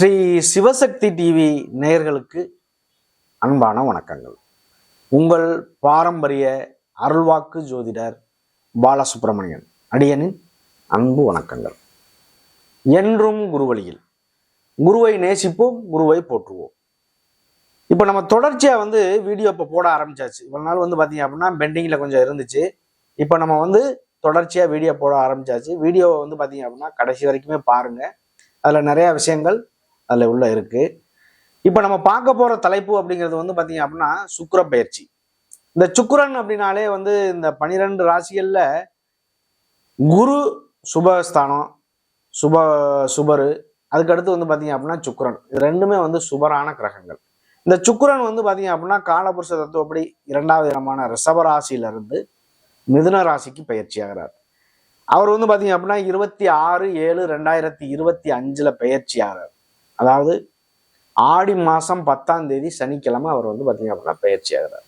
Sri Sivasakthi TV நேயர்களுக்கு அன்பான வணக்கங்கள். உங்கள் பாரம்பரிய அருள்வாக்கு ஜோதிடர் பாலசுப்பிரமணியன் அடியனின் அன்பு வணக்கங்கள். என்றும் குருவழியில். குருவை நேசிப்போம் குருவை போற்றுவோம். இப்போ நம்ம தொடர்ச்சியாக வந்து வீடியோ இப்போ போட ஆரம்பிச்சாச்சு. இவ்வளோ நாள் வந்து பார்த்தீங்க அப்படின்னா பெண்டிங்கில் கொஞ்சம் இருந்துச்சு. இப்போ நம்ம வந்து தொடர்ச்சியாக வீடியோ போட ஆரம்பிச்சாச்சு. வீடியோவை வந்து பார்த்தீங்க அப்படின்னா கடைசி வரைக்குமே பாருங்கள் அதில் நிறையா விஷயங்கள் அதில் உள்ள இருக்குது இப்போ நம்ம பார்க்க போகிற தலைப்பு அப்படிங்கிறது வந்து பார்த்தீங்க அப்படின்னா சுக்கர பயிற்சி. இந்த சுக்கரன் அப்படின்னாலே வந்து இந்த பனிரெண்டு ராசிகளில் குரு சுபஸ்தானம் சுப சுபரு. அதுக்கடுத்து வந்து பார்த்தீங்க அப்படின்னா சுக்கிரன். இது ரெண்டுமே வந்து சுபரான கிரகங்கள். இந்த சுக்கரன் வந்து பார்த்தீங்க அப்படின்னா காலபுருஷ தத்துவப்படி இரண்டாவது இடமான ரிஷபராசியிலிருந்து மிதுன ராசிக்கு பயிற்சி ஆகிறார். அவர் வந்து பார்த்தீங்க அப்படின்னா இருபத்தி ஆறு ஏழு ரெண்டாயிரத்தி இருபத்தி அஞ்சில் பயிற்சி ஆகிறார். அதாவது ஆடி மாதம் பத்தாம் தேதி சனிக்கிழமை அவர் வந்து பார்த்தீங்க அப்படின்னா பயிற்சி ஆகிறார்.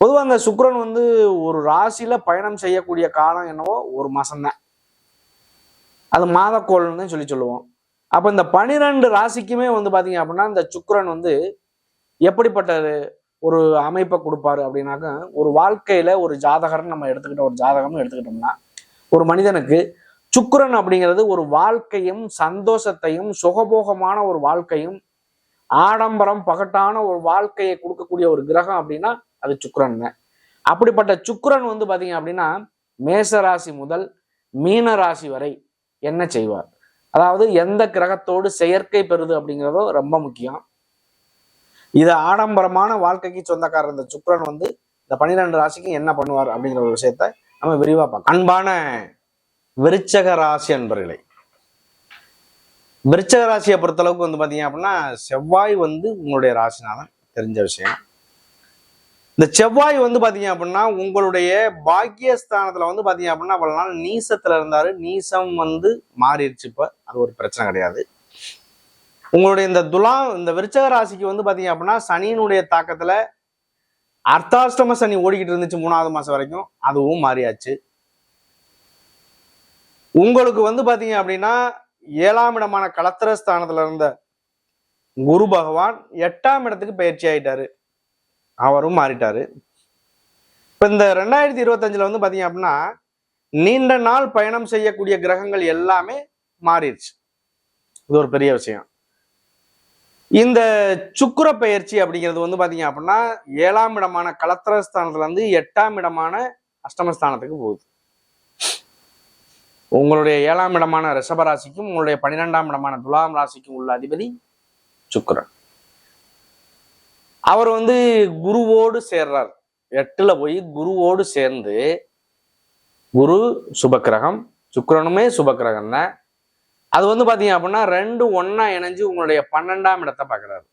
பொதுவாக அந்த சுக்கரன் வந்து ஒரு ராசியில் பயணம் செய்யக்கூடிய காலம் என்னவோ ஒரு மாதம்தான் அது மாதக்கோள்னு சொல்லி சொல்லுவோம். அப்போ இந்த பனிரெண்டு ராசிக்குமே வந்து பார்த்தீங்க அப்படின்னா இந்த சுக்கரன் வந்து எப்படிப்பட்ட ஒரு அமைப்பை கொடுப்பாரு அப்படின்னாக்க ஒரு வாழ்க்கையில் ஒரு ஜாதகர்னு நம்ம எடுத்துக்கிட்ட ஒரு ஜாதகம்னு எடுத்துக்கிட்டோம்னா ஒரு மனிதனுக்கு சுக்கரன் அப்படிங்கிறது ஒரு வாழ்க்கையும் சந்தோஷத்தையும் சுகபோகமான ஒரு வாழ்க்கையும் ஆடம்பரம் பகட்டான ஒரு வாழ்க்கையை கொடுக்கக்கூடிய ஒரு கிரகம் அப்படின்னா அது சுக்கரன் தான். அப்படிப்பட்ட சுக்கரன் வந்து பாத்தீங்க அப்படின்னா மேச ராசி முதல் மீன ராசி வரை என்ன செய்வார்? அதாவது எந்த கிரகத்தோடு செயற்கை பெறுது அப்படிங்கிறதோ ரொம்ப முக்கியம். இது ஆடம்பரமான வாழ்க்கைக்கு சொந்தக்காரர் இந்த சுக்கரன் வந்து இந்த பன்னிரெண்டு ராசிக்கு என்ன பண்ணுவார் அப்படிங்கிற ஒரு விஷயத்த நம்ம விரிவாக பார்க்கலாம். அன்பான விருச்சக ராசி அன்பர்களே. விருச்சக ராசியை பொறுத்தளவுக்கு வந்து பார்த்தீங்க அப்படின்னா செவ்வாய் வந்து உங்களுடைய ராசினாதான் தெரிஞ்ச விஷயம். இந்த செவ்வாய் வந்து பார்த்தீங்க அப்படின்னா உங்களுடைய பாக்கியஸ்தானத்தில் வந்து பார்த்தீங்க அப்படின்னா அவ்வளவு நாள் நீசத்தில் இருந்தாரு. நீசம் வந்து மாறிடுச்சு இப்போ. அது ஒரு பிரச்சனை கிடையாது. உங்களுடைய இந்த துலா இந்த விருச்சக ராசிக்கு வந்து பார்த்தீங்க அப்படின்னா சனியினுடைய தாக்கத்தில் அர்த்தாஷ்டம சனி ஓடிக்கிட்டு இருந்துச்சு மூணாவது மாதம் வரைக்கும். அதுவும் மாறியாச்சு. உங்களுக்கு வந்து பார்த்தீங்க அப்படின்னா ஏழாம் இடமான கலத்திரஸ்தானத்துல இருந்த குரு பகவான் எட்டாம் இடத்துக்கு பயிற்சி ஆயிட்டாரு. அவரும் மாறிட்டாரு. இப்போ இந்த ரெண்டாயிரத்தி இருபத்தஞ்சில் வந்து பார்த்தீங்க அப்படின்னா நீண்ட நாள் பயணம் செய்யக்கூடிய கிரகங்கள் எல்லாமே மாறிடுச்சு. இது ஒரு பெரிய விஷயம். இந்த சுக்கிர பயிற்சி அப்படிங்கிறது வந்து பார்த்தீங்க அப்படின்னா ஏழாம் இடமான கலத்திரஸ்தானத்துல ஸ்தானத்துலேருந்து எட்டாம் இடமான அஷ்டமஸ்தானத்துக்கு போகுது. உங்களுடைய ஏழாம் இடமான ரிஷபராசிக்கும் உங்களுடைய பன்னிரெண்டாம் இடமான துலாம் ராசிக்கும் உள்ள அதிபதி சுக்கரன். அவர் வந்து குருவோடு சேர்றார். எட்டுல போய் குருவோடு சேர்ந்து குரு சுபக்கிரகம் சுக்கிரனுமே சுபக்கிரகம் தான் அது வந்து பார்த்தீங்க அப்படின்னா ரெண்டு ஒன்றா இணைஞ்சு உங்களுடைய பன்னெண்டாம் இடத்தை பார்க்குறாரு.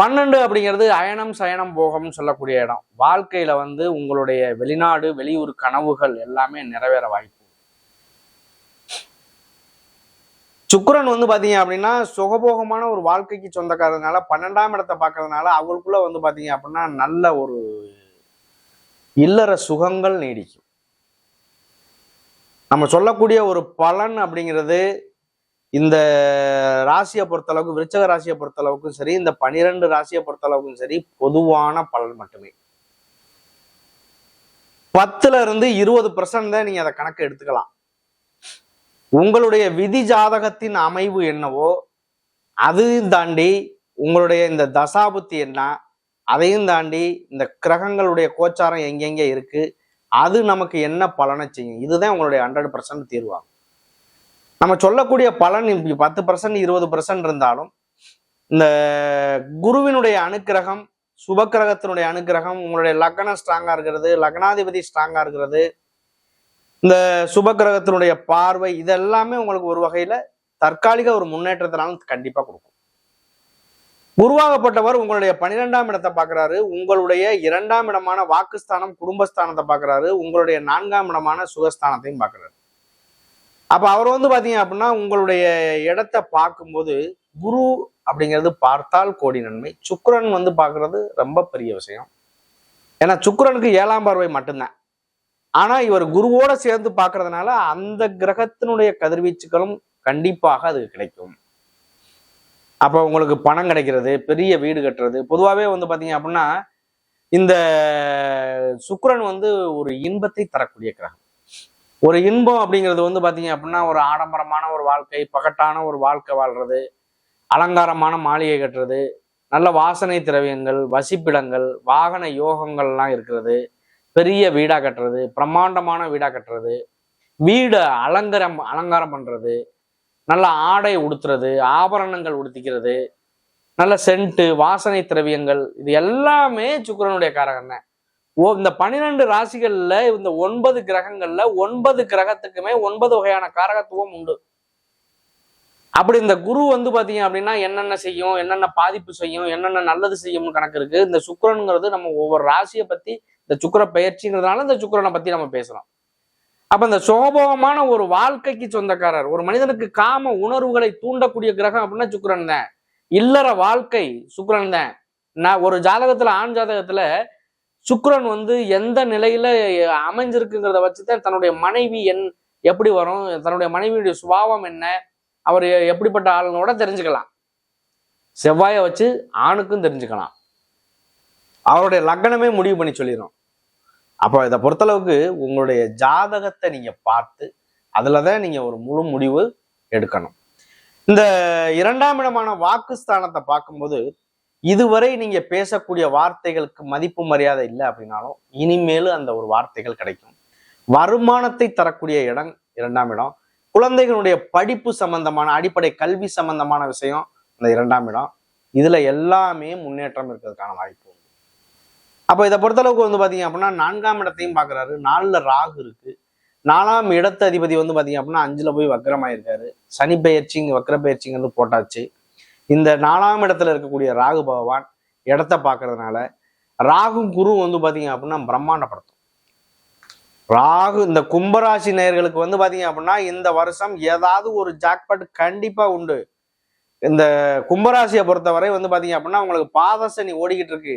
பன்னெண்டு அப்படிங்கிறது அயனம் சயனம் போகம்னு சொல்லக்கூடிய இடம். வாழ்க்கையில வந்து உங்களுடைய வெளிநாடு வெளியூர் கனவுகள் எல்லாமே நிறைவேற வாய்ப்பு. சுக்கரன் வந்து பாத்தீங்க அப்படின்னா சுகபோகமான ஒரு வாழ்க்கைக்கு சொந்தக்காரதுனால பன்னெண்டாம் இடத்தை பார்க்கறதுனால அவங்களுக்குள்ள வந்து பாத்தீங்க அப்படின்னா நல்ல ஒரு இல்லற சுகங்கள் நீடிக்கும். நம்ம சொல்லக்கூடிய ஒரு பலன் அப்படிங்கிறது இந்த ராசியை பொறுத்தளவுக்கு விருச்சக ராசியை பொறுத்தளவுக்கும் சரி இந்த பனிரெண்டு ராசியை பொறுத்தளவுக்கும் சரி பொதுவான பலன் மட்டுமே. பத்துல இருந்து இருபது பர்சன்ட் தான் நீங்க அதை கணக்கு எடுத்துக்கலாம். உங்களுடைய விதி ஜாதகத்தின் அமைவு என்னவோ அதையும் தாண்டி உங்களுடைய இந்த தசாபுத்தி என்ன அதையும் தாண்டி இந்த கிரகங்களுடைய கோச்சாரம் எங்கெங்க இருக்கு அது நமக்கு என்ன பலனை செய்யும்? இதுதான் உங்களுடைய ஹண்ட்ரட் பர்சன்ட் தீர்வாகும். நம்ம சொல்லக்கூடிய பலன் இப்படி பத்து பர்சன்ட் இருபது பர்சன்ட் இருந்தாலும் இந்த குருவினுடைய அனுக்கிரகம் சுபக்கிரகத்தினுடைய அனுக்கிரகம் உங்களுடைய லக்னம் ஸ்ட்ராங்காக இருக்கிறது லக்னாதிபதி ஸ்ட்ராங்காக இருக்கிறது இந்த சுபக்கிரகத்தினுடைய பார்வை இதெல்லாமே உங்களுக்கு ஒரு வகையில் தற்காலிக ஒரு முன்னேற்றத்தினாலும் கண்டிப்பாக கொடுக்கும். உருவாகப்பட்டவர் உங்களுடைய பன்னிரெண்டாம் இடத்தை பார்க்குறாரு உங்களுடைய இரண்டாம் இடமான வாக்குஸ்தானம் குடும்பஸ்தானத்தை பார்க்குறாரு உங்களுடைய நான்காம் இடமான சுகஸ்தானத்தையும் பார்க்கறாரு. அப்போ அவர் வந்து பார்த்தீங்க அப்படின்னா உங்களுடைய இடத்த பார்க்கும்போது குரு அப்படிங்கிறது பார்த்தால் கோடி நன்மை. சுக்கரன் வந்து பார்க்குறது ரொம்ப பெரிய விஷயம். ஏன்னா சுக்கரனுக்கு ஏழாம் பார்வை மட்டும்தான். ஆனால் இவர் குருவோட சேர்ந்து பார்க்கறதுனால அந்த கிரகத்தினுடைய கதிர்வீச்சுகளும் கண்டிப்பாக அது கிடைக்கும். அப்போ உங்களுக்கு பணம் கிடைக்கிறது பெரிய வீடு கட்டுறது. பொதுவாகவே வந்து பார்த்தீங்க அப்படின்னா இந்த சுக்கரன் வந்து ஒரு இன்பத்தை தரக்கூடிய கிரகம். ஒரு இன்பம் அப்படிங்கிறது வந்து பார்த்தீங்க அப்படின்னா ஒரு ஆடம்பரமான ஒரு வாழ்க்கை பகட்டான ஒரு வாழ்க்கை வாழ்றது அலங்காரமான மாளிகை கட்டுறது நல்ல வாசனை திரவியங்கள் வசிப்பிடங்கள் வாகன யோகங்கள்லாம் இருக்கிறது பெரிய வீடாக கட்டுறது பிரம்மாண்டமான வீடாக கட்டுறது வீடை அலங்காரம் அலங்காரம் பண்ணுறது நல்ல ஆடை உடுத்துறது ஆபரணங்கள் உடுத்திக்கிறது நல்ல சென்ட்டு வாசனை திரவியங்கள் இது எல்லாமே சுக்கிரனுடைய காரகம் தான். இந்த பன்னிரெண்டு ராசிகள்ல இந்த ஒன்பது கிரகங்கள்ல ஒன்பது கிரகத்துக்குமே ஒன்பது வகையான காரகத்துவம் உண்டு. அப்படி இந்த குரு வந்து பாத்தீங்க அப்படின்னா என்னென்ன செய்யும் என்னென்ன பாதிப்பு செய்யும் என்னென்ன நல்லது செய்யும்னு கணக்கு இருக்கு. இந்த சுக்கரனுங்கிறது நம்ம ஒவ்வொரு ராசியை பத்தி இந்த சுக்கிர பயிற்சிங்கிறதுனால இந்த சுக்கிரனை பத்தி நம்ம பேசுறோம். அப்ப இந்த சோபகமான ஒரு வாழ்க்கைக்கு சொந்தக்காரர் ஒரு மனிதனுக்கு காம உணர்வுகளை தூண்டக்கூடிய கிரகம் அப்படின்னா சுக்கரன் தான். இல்லற வாழ்க்கை சுக்கரன் தான். நான் ஒரு ஜாதகத்துல ஆண் ஜாதகத்துல சுக்ரன் வந்து எந்த நிலையில அமைஞ்சிருக்குங்கிறத வச்சுதான் தன்னுடைய மனைவி என் எப்படி வரும் தன்னுடைய மனைவியுடைய சுபாவம் என்ன அவர் எப்படிப்பட்ட ஆளுங்களோட தெரிஞ்சுக்கலாம். செவ்வாயை வச்சு ஆணுக்கும் தெரிஞ்சுக்கலாம். அவருடைய லக்னமே முடிவு பண்ணி சொல்லிடும் அப்போ இதை பொறுத்தளவுக்கு உங்களுடைய ஜாதகத்தை நீங்கள் பார்த்து அதில் தான் நீங்கள் ஒரு முழு முடிவு எடுக்கணும். இந்த இரண்டாம் இடமான வாக்குஸ்தானத்தை பார்க்கும்போது இதுவரை நீங்க பேசக்கூடிய வார்த்தைகளுக்கு மதிப்பு மரியாதை இல்லை அப்படின்னாலும் இனிமேலும் அந்த ஒரு வார்த்தைகள் கிடைக்கும். வருமானத்தை தரக்கூடிய இடம் இரண்டாம் இடம். குழந்தைகளுடைய படிப்பு சம்பந்தமான அடிப்படை கல்வி சம்பந்தமான விஷயம் அந்த இரண்டாம் இடம். இதுல எல்லாமே முன்னேற்றம் இருக்கிறதுக்கான வாய்ப்பு உண்டு. அப்போ இதை பொறுத்தளவுக்கு வந்து பாத்தீங்க அப்படின்னா நான்காம் இடத்தையும் பாக்குறாரு. நாலுல ராகு இருக்கு. நாலாம் இடத்து அதிபதி வந்து பாத்தீங்க அப்படின்னா அஞ்சுல போய் வக்கரமாயிருக்காரு சனி பயிற்சிங்க வக்கர பயிற்சிங்கிறது போட்டாச்சு. இந்த நாலாம் இடத்துல இருக்கக்கூடிய ராகு பகவான் இடத்த பார்க்கறதுனால ராகு குரு வந்து பார்த்தீங்க அப்படின்னா பிரம்மாண்டப்படுத்தும். ராகு இந்த கும்பராசி நேர்களுக்கு வந்து பார்த்தீங்க அப்படின்னா இந்த வருஷம் ஏதாவது ஒரு ஜாக்பட் கண்டிப்பாக உண்டு. இந்த கும்பராசியை பொறுத்தவரை வந்து பார்த்தீங்க அப்படின்னா உங்களுக்கு பாத சனி ஓடிக்கிட்டு இருக்கு.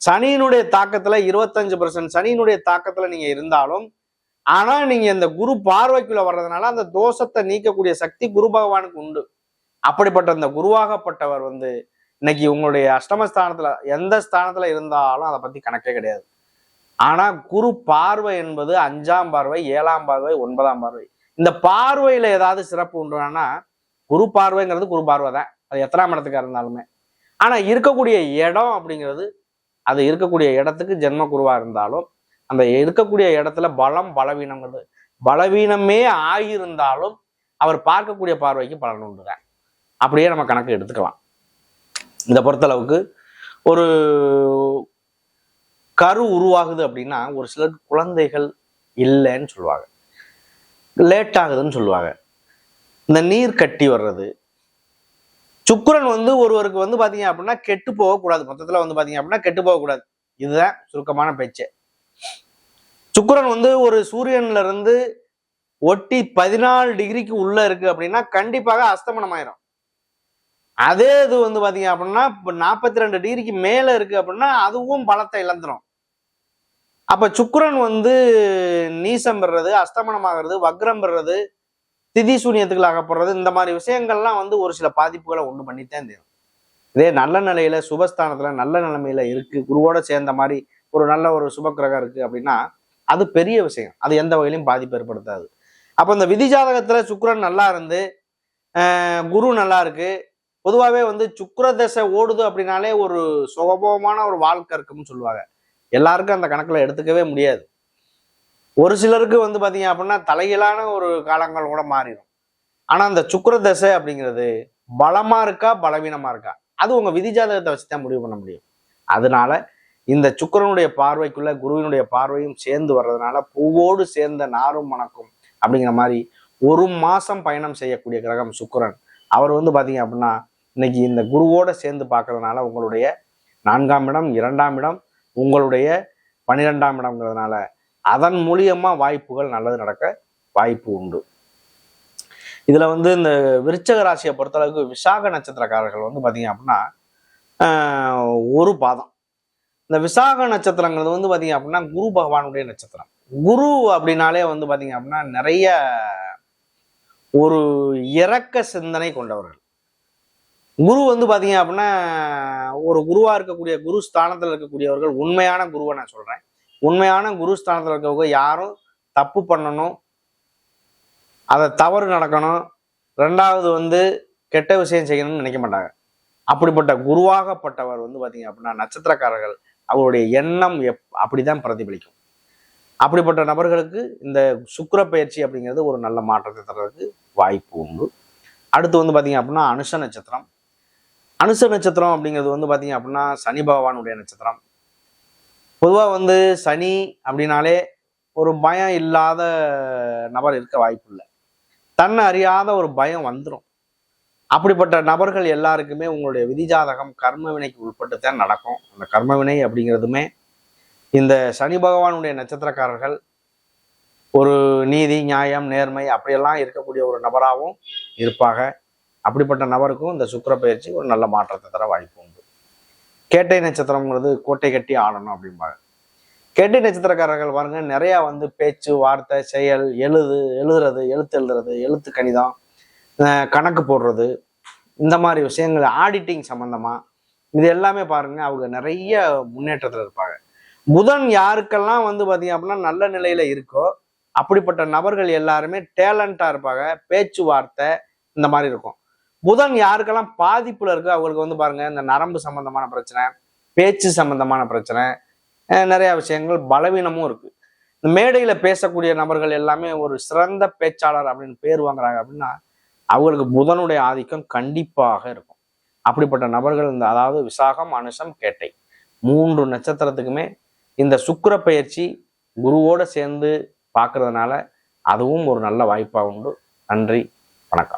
சனியினுடைய தாக்கத்தில் இருபத்தஞ்சு பர்சன்ட் சனியினுடைய தாக்கத்தில் நீங்கள் இருந்தாலும் ஆனால் நீங்கள் இந்த குரு பார்வைக்குள்ள வர்றதுனால அந்த தோஷத்தை நீக்கக்கூடிய சக்தி குரு பகவானுக்கு உண்டு. அப்படிப்பட்ட இந்த குருவாகப்பட்டவர் வந்து இன்னைக்கு உங்களுடைய அஷ்டமஸ்தானத்துல எந்த ஸ்தானத்துல இருந்தாலும் அதை பத்தி கணக்கே கிடையாது. ஆனா குரு பார்வை என்பது அஞ்சாம் பார்வை ஏழாம் பார்வை ஒன்பதாம் பார்வை. இந்த பார்வையில ஏதாவது சிறப்பு உண்டுனா குரு பார்வைங்கிறது குரு பார்வை தான் அது எத்தனாம் இடத்துக்கா இருந்தாலுமே. ஆனா இருக்கக்கூடிய இடம் அப்படிங்கிறது அது இருக்கக்கூடிய இடத்துக்கு ஜென்ம குருவா இருந்தாலும் அந்த இருக்கக்கூடிய இடத்துல பலம் பலவீனங்கிறது பலவீனமே ஆகியிருந்தாலும் அவர் பார்க்கக்கூடிய பார்வைக்கு பலன் உண்டுதான். அப்படியே நம்ம கணக்கு எடுத்துக்கலாம். இந்த பொறுத்தளவுக்கு ஒரு கரு உருவாகுது அப்படின்னா ஒரு சிலர் குழந்தைகள் இல்லைன்னு சொல்லுவாங்க. லேட் ஆகுதுன்னு சொல்லுவாங்க. இந்த நீர் கட்டி வர்றது சுக்கிரன் வந்து ஒருவருக்கு வந்து பார்த்தீங்க அப்படின்னா கெட்டு போகக்கூடாது. மொத்தத்தில் வந்து பார்த்தீங்க அப்படின்னா கெட்டு போகக்கூடாது. இதுதான் சுருக்கமான பேச்சு. சுக்கிரன் வந்து ஒரு சூரியன்ல இருந்து ஒட்டி பதினாலு டிகிரிக்கு உள்ள இருக்கு அப்படின்னா கண்டிப்பாக அஸ்தமனம் ஆயிரும் அதே இது வந்து பாத்தீங்க அப்படின்னா இப்போ நாற்பத்தி ரெண்டு டிகிரிக்கு மேல இருக்கு அப்படின்னா அதுவும் பலத்தை இழந்துரும். அப்ப சுக்கரன் வந்து நீசம் பெறுறது அஸ்தமனம் ஆகிறது வக்ரம் பெறுறது திதி சூனியத்துக்கு ஆகப்படுறது இந்த மாதிரி விஷயங்கள்லாம் வந்து ஒரு சில பாதிப்புகளை உண்டு பண்ணித்தான் தெரியும் இதே நல்ல நிலையில சுபஸ்தானத்துல நல்ல நிலைமையில இருக்கு குருவோட சேர்ந்த மாதிரி ஒரு நல்ல ஒரு சுபக்கிரகம் இருக்கு அப்படின்னா அது பெரிய விஷயம். அது எந்த வகையிலும் பாதிப்பு ஏற்படுத்தாது. அப்போ இந்த விதி ஜாதகத்துல சுக்கரன் நல்லா இருந்து குரு நல்லா இருக்கு பொதுவாகவே வந்து சுக்கர தசை ஓடுது அப்படின்னாலே ஒரு சுகபோகமான ஒரு வாழ்க்கை இருக்கும்னு சொல்லுவாங்க. எல்லாருக்கும் அந்த கணக்கில் எடுத்துக்கவே முடியாது. ஒரு சிலருக்கு வந்து பார்த்தீங்க அப்படின்னா தலையிலான ஒரு காலங்கள் கூட மாறிடும். ஆனால் அந்த சுக்கர தசை அப்படிங்கிறது பலமாக இருக்கா பலவீனமாக இருக்கா? அது உங்கள் விதி ஜாதகத்தை வச்சு தான் முடிவு பண்ண முடியும். அதனால இந்த சுக்கிரனுடைய பார்வைக்குள்ள குருவினுடைய பார்வையும் சேர்ந்து வர்றதுனால பூவோடு சேர்ந்த நாரும் மணக்கும் அப்படிங்கிற மாதிரி ஒரு மாதம் பயணம் செய்யக்கூடிய கிரகம் சுக்கரன். அவர் வந்து பார்த்தீங்க அப்படின்னா இன்னைக்கு இந்த குருவோட சேர்ந்து பார்க்கறதுனால உங்களுடைய நான்காம் இடம் இரண்டாம் இடம் உங்களுடைய பன்னிரெண்டாம் இடம்ங்கிறதுனால அதன் மூலியமா வாய்ப்புகள் நல்லது நடக்க வாய்ப்பு உண்டு. இதுல வந்து இந்த விருச்சக ராசியை பொறுத்தளவுக்கு விசாக நட்சத்திரக்காரர்கள் வந்து பாத்தீங்க அப்படின்னா ஒரு பாதம். இந்த விசாக நட்சத்திரங்கிறது வந்து பாத்தீங்க அப்படின்னா குரு பகவானுடைய நட்சத்திரம். குரு அப்படின்னாலே வந்து பாத்தீங்க அப்படின்னா நிறைய ஒரு இரக்க சிந்தனை கொண்டவர்கள். குரு வந்து பார்த்தீங்க அப்படின்னா ஒரு குருவாக இருக்கக்கூடிய குரு ஸ்தானத்தில் இருக்கக்கூடியவர்கள் உண்மையான குருவை நான் சொல்கிறேன் உண்மையான குரு ஸ்தானத்தில் இருக்கவங்க யாரும் தப்பு பண்ணணும் அதை தவறு நடக்கணும் ரெண்டாவது வந்து கெட்ட விஷயம் செய்யணும்னு நினைக்க மாட்டாங்க. அப்படிப்பட்ட குருவாகப்பட்டவர் வந்து பார்த்தீங்க அப்படின்னா நட்சத்திரக்காரர்கள் அவருடைய எண்ணம் எப் அப்படிதான் பிரதிபலிக்கும். அப்படிப்பட்ட நபர்களுக்கு இந்த சுக்கர பயிற்சி அப்படிங்கிறது ஒரு நல்ல மாற்றத்தை தர்றதுக்கு வாய்ப்பு உண்டு. அடுத்து வந்து பார்த்தீங்க அப்படின்னா அனுஷ நட்சத்திரம். அனுச நட்சத்திரம் அப்படிங்கிறது வந்து பார்த்தீங்க அப்படின்னா சனி பகவானுடைய நட்சத்திரம். பொதுவாக வந்து சனி அப்படின்னாலே ஒரு பயம் இல்லாத நபர் இருக்க வாய்ப்பு இல்லை தன்னை அறியாத ஒரு பயம் வந்துடும் அப்படிப்பட்ட நபர்கள் எல்லாருக்குமே உங்களுடைய விதிஜாதகம் கர்ம வினைக்கு உட்பட்டு தான் நடக்கும். அந்த கர்ம வினை அப்படிங்கிறதுமே இந்த சனி பகவானுடைய நட்சத்திரக்காரர்கள் ஒரு நீதி நியாயம் நேர்மை அப்படியெல்லாம் இருக்கக்கூடிய ஒரு நபராகவும் இருப்பாங்க. அப்படிப்பட்ட நபருக்கும் இந்த சுக்கிர பயிற்சி ஒரு நல்ல மாற்றத்தை தர வாய்ப்பு உண்டு. கேட்டை நட்சத்திரம்ங்கிறது கோட்டை கட்டி ஆடணும் அப்படிம்பாங்க. கேட்டை நட்சத்திரக்காரர்கள் பாருங்க நிறைய வந்து பேச்சு வார்த்தை செயல் எழுது எழுதுறது எழுத்து எழுதுறது எழுத்து கணிதம் கணக்கு போடுறது இந்த மாதிரி விஷயங்கள் ஆடிட்டிங் சம்பந்தமா இது எல்லாமே பாருங்க அவங்க நிறைய முன்னேற்றத்தில் இருப்பாங்க. புதன் யாருக்கெல்லாம் வந்து பார்த்தீங்க அப்படின்னா நல்ல நிலையில இருக்கோ அப்படிப்பட்ட நபர்கள் எல்லாருமே டேலண்டா இருப்பாங்க பேச்சுவார்த்தை இந்த மாதிரி இருக்கும். புதன் யாருக்கெல்லாம் பாதிப்புல இருக்கோ அவங்களுக்கு வந்து பாருங்க இந்த நரம்பு சம்பந்தமான பிரச்சனை பேச்சு சம்பந்தமான பிரச்சனை நிறைய விஷயங்கள் பலவீனமும் இருக்கு. இந்த மேடையில பேசக்கூடிய நபர்கள் எல்லாமே ஒரு சிறந்த பேச்சாளர் அப்படின்னு பேர் வாங்குறாங்க அப்படின்னா அவங்களுக்கு புதனுடைய ஆதிக்கம் கண்டிப்பாக இருக்கும். அப்படிப்பட்ட நபர்கள் இந்த அதாவது விசாகம் அனுஷம் கேட்டை மூன்று நட்சத்திரத்துக்குமே இந்த சுக்கர பயிற்சி குருவோட சேர்ந்து பார்க்கறதுனால அதுவும் ஒரு நல்ல வாய்ப்பாக உண்டு. நன்றி வணக்கம்.